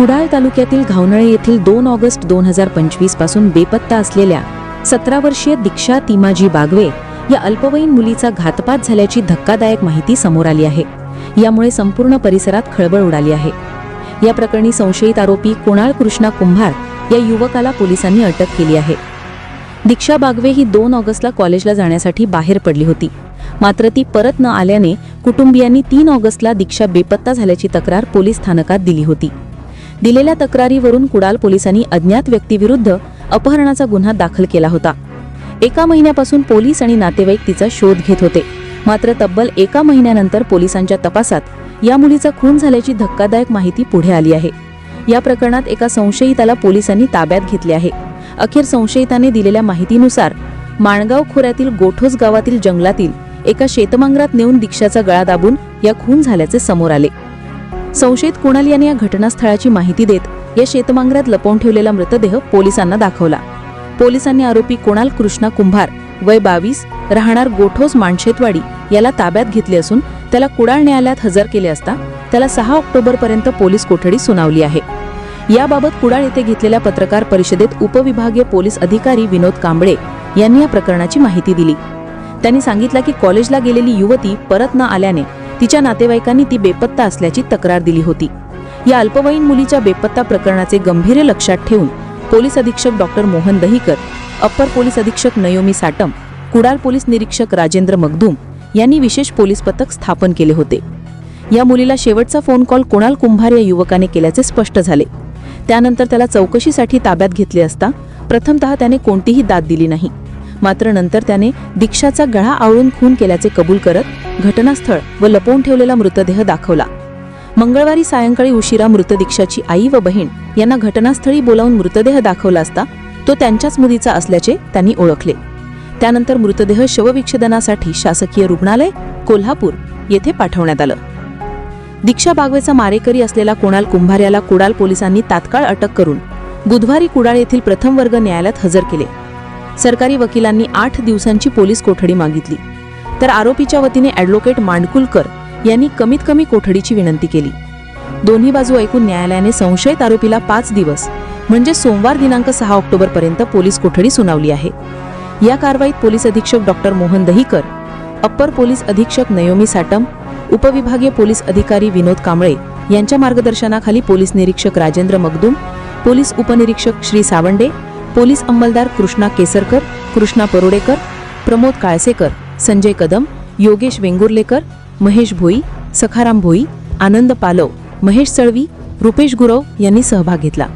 कुडाळ तालुक्यातील घावनळे येथील दोन ऑगस्ट दोन हजार पंचवीसपासून बेपत्ता असलेल्या सतरा वर्षीय दीक्षा तिमाजी बागवे या अल्पवयीन मुलीचा घातपात झाल्याची धक्कादायक माहिती समोर आली आहे. यामुळे संपूर्ण परिसरात खळबळ उडाली आहे. या प्रकरणी संशयित आरोपी कुणाळ कृष्णा कुंभार या युवकाला पोलिसांनी अटक केली आहे. दीक्षा बागवे ही दोन ऑगस्टला कॉलेजला जाण्यासाठी बाहेर पडली होती. मात्र ती परत न आल्याने कुटुंबियांनी तीन ऑगस्टला दीक्षा बेपत्ता झाल्याची तक्रार पोलीस स्थानकात दिली होती. दिलेल्या तक्रारीवरून कुडाल पोलिसांनी अज्ञात व्यक्तीविरुद्ध अपहरणाचा गुन्हा दाखल केला होता. एका महिन्यापासून पोलीस आणि नातेवाईक तिचा शोध घेत होते. मात्र तब्बल एका महिन्यानंतर पोलिसांच्या तपासात या मुलीचा खून झाल्याची धक्कादायक माहिती पुढे आली आहे. या प्रकरणात एका संशयिताला पोलिसांनी ताब्यात घेतले आहे. अखेर संशयिताने दिलेल्या माहितीनुसार माणगाव खोऱ्यातील गोठोस गावातील जंगलातील एका शेतमांगरात नेऊन दीक्षाचा गळा दाबून या खून झाल्याचे समोर आले. संशयित कुणाल यांनी या घटनास्थळाची माहिती देत या शेतमांगरात लपवून ठेवलेला मृतदेह पोलिसांना दाखवला. पोलिसांनी आरोपी कुणाल कृष्णा कुंभार वय बावीस राहणार गोठोस माणशेतवाडी याला ताब्यात घेतले असून त्याला कुडाळ न्यायालयात हजर केले असता त्याला सहा ऑक्टोबर पर्यंत पोलीस कोठडी सुनावली आहे. याबाबत कुडाळ येथे घेतलेल्या पत्रकार परिषदेत उपविभागीय पोलीस अधिकारी विनोद कांबळे यांनी या प्रकरणाची माहिती दिली. त्यांनी सांगितलं की कॉलेजला गेलेली युवती परत न आल्याने तिच्या नातेवाईकांनी ती बेपत्ता असल्याची तक्रार दिली होती. या अल्पवयीन मुलीच्या बेपत्ता प्रकरणाचे गंभीर लक्षात ठेवून पोलीस अधीक्षक doctor Mohan Dahikar upper police अधीक्षक नयोमी साटम कुडाल पोलीस निरीक्षक राजेंद्र मगदूम यांनी विशेष पोलीस पथक स्थापन केले होते. या मुलीला शेवटचा फोन कॉल कुणाल कुंभार या युवकाने केल्याचे स्पष्ट झाले. त्यानंतर त्याला चौकशीसाठी ताब्यात घेतले असता प्रथमतः त्याने कोणतीही दाद दिली नाही. मात्र नंतर त्याने दीक्षाचा गळा आवळून खून केल्याचे कबूल करत घटनास्थळ व लपवून ठेवलेला मृतदेह दाखवला. मंगळवारी सायंकाळी उशिरा मृत दीक्षाची आई व बहीण यांना घटनास्थळी बोलावून मृतदेह दाखवला असता तो त्यांच्याच मुलीचा असल्याचे त्यांनी ओळखले. त्यानंतर मृतदेह शवविच्छेदनासाठी शासकीय रुग्णालय कोल्हापूर येथे पाठवण्यात आलं. दीक्षा बागवेचा मारेकरी असलेला कुणाल कुंभार याला कुडाल पोलिसांनी तात्काळ अटक करून बुधवारी कुडाळ येथील प्रथम वर्ग न्यायालयात हजर केले. सरकारी वकिलांनी आठ दिवसांची पोलीस कोठडी मागितली. तर आरोपीच्या वतीने ॲडव्होकेट मांडकुलकर यांनी कमीत कमी कोठडीची विनंती केली. दोन्ही बाजू ऐकून न्यायालयाने संशयित आरोपीला पाच दिवस म्हणजे सोमवार दिनांक सहा ऑक्टोबर पर्यंत पोलीस कोठडी सुनावली आहे. या कारवाईत पोलीस अधीक्षक doctor Mohan Dahikar upper police अधीक्षक नयोमी साटम उपविभागीय पोलीस अधिकारी विनोद कांबळे यांच्या मार्गदर्शनाखाली पोलीस निरीक्षक राजेंद्र मगदुम पोलीस उपनिरीक्षक श्री सावंडे पोलीस अंमलदार कृष्णा केसरकर कृष्णा परोडेकर प्रमोद काळसेकर संजय कदम योगेश वेंगुर्लेकर महेश भोई सखाराम भोई आनंद पालव महेश सळवी रुपेश गुरव यांनी सहभाग घेतला.